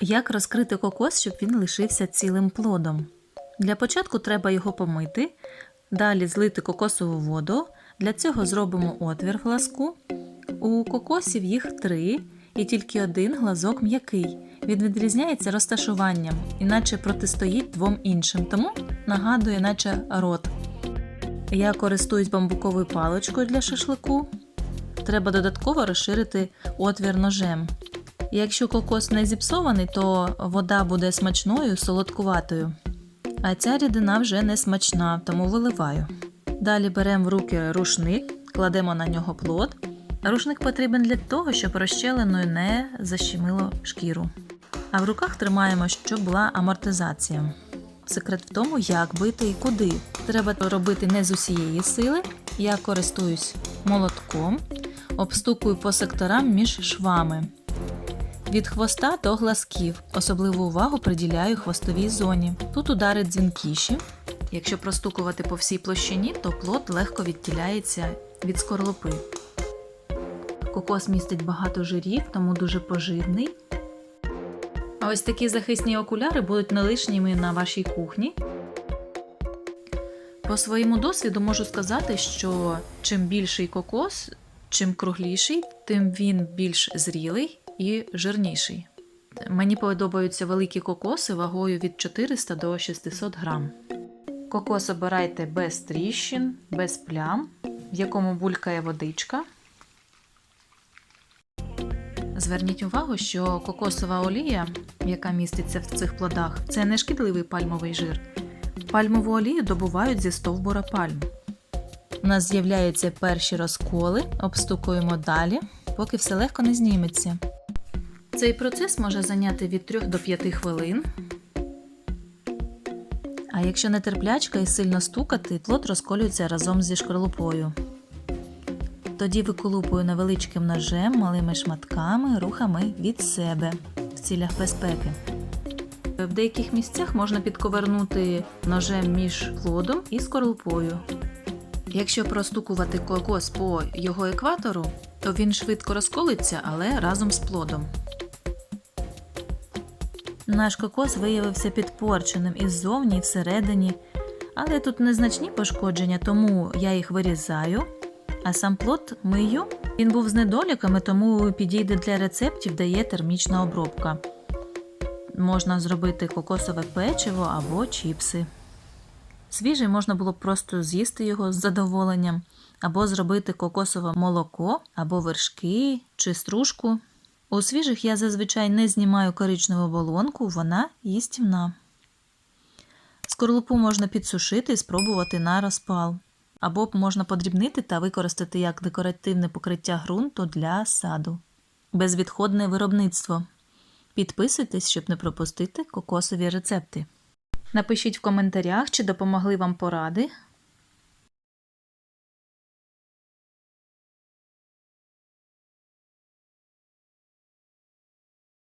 Як розкрити кокос, щоб він лишився цілим плодом? Для початку треба його помити, далі злити кокосову воду. Для цього зробимо отвір в глазку. У кокосів їх три, і тільки один глазок м'який. Він відрізняється розташуванням, іначе протистоїть двом іншим, тому нагадує, наче рот. Я користуюсь бамбуковою паличкою для шашлику. Треба додатково розширити отвір ножем. Якщо кокос не зіпсований, то вода буде смачною, солодкуватою. А ця рідина вже не смачна, тому виливаю. Далі беремо в руки рушник, кладемо на нього плод. Рушник потрібен для того, щоб розщеленою не защемило шкіру. А в руках тримаємо, щоб була амортизація. Секрет в тому, як бити і куди. Треба робити не з усієї сили. Я користуюсь молотком, обстукую по секторам між швами. Від хвоста до глазків. Особливу увагу приділяю хвостовій зоні. Тут удари дзвінкіші. Якщо простукувати по всій площині, то плод легко відділяється від скорлупи. Кокос містить багато жирів, тому дуже поживний. А ось такі захисні окуляри будуть не лишніми на вашій кухні. По своєму досвіду можу сказати, що чим більший кокос, чим кругліший, тим він більш зрілий і жирніший. Мені подобаються великі кокоси вагою від 400 до 600 грам. Кокос обирайте без тріщин, без плям, в якому булькає водичка. Зверніть увагу, що кокосова олія, яка міститься в цих плодах, це не шкідливий пальмовий жир. Пальмову олію добувають зі стовбура пальм. У нас з'являються перші розколи, обстукуємо далі, поки все легко не зніметься. Цей процес може зайняти від 3 до 5 хвилин. А якщо нетерплячка і сильно стукати, плод розколюється разом зі шкарлупою. Тоді виколупую невеличким ножем, малими шматками, рухами від себе в цілях безпеки. В деяких місцях можна підковернути ножем між плодом і скорлупою. Якщо простукувати кокос по його екватору, то він швидко розколиться, але разом з плодом. Наш кокос виявився підпорченим і ззовні, і всередині, але тут незначні пошкодження, тому я їх вирізаю, а сам плод мию. Він був з недоліками, тому підійде для рецептів, де є термічна обробка. Можна зробити кокосове печиво або чіпси. Свіжий можна було б просто з'їсти його з задоволенням, або зробити кокосове молоко, або вершки чи стружку. У свіжих я зазвичай не знімаю коричневу оболонку, вона їстівна. Скорлупу можна підсушити і спробувати на розпал. Або можна подрібнити та використати як декоративне покриття ґрунту для саду. Безвідходне виробництво. Підписуйтесь, щоб не пропустити кокосові рецепти. Напишіть в коментарях, чи допомогли вам поради.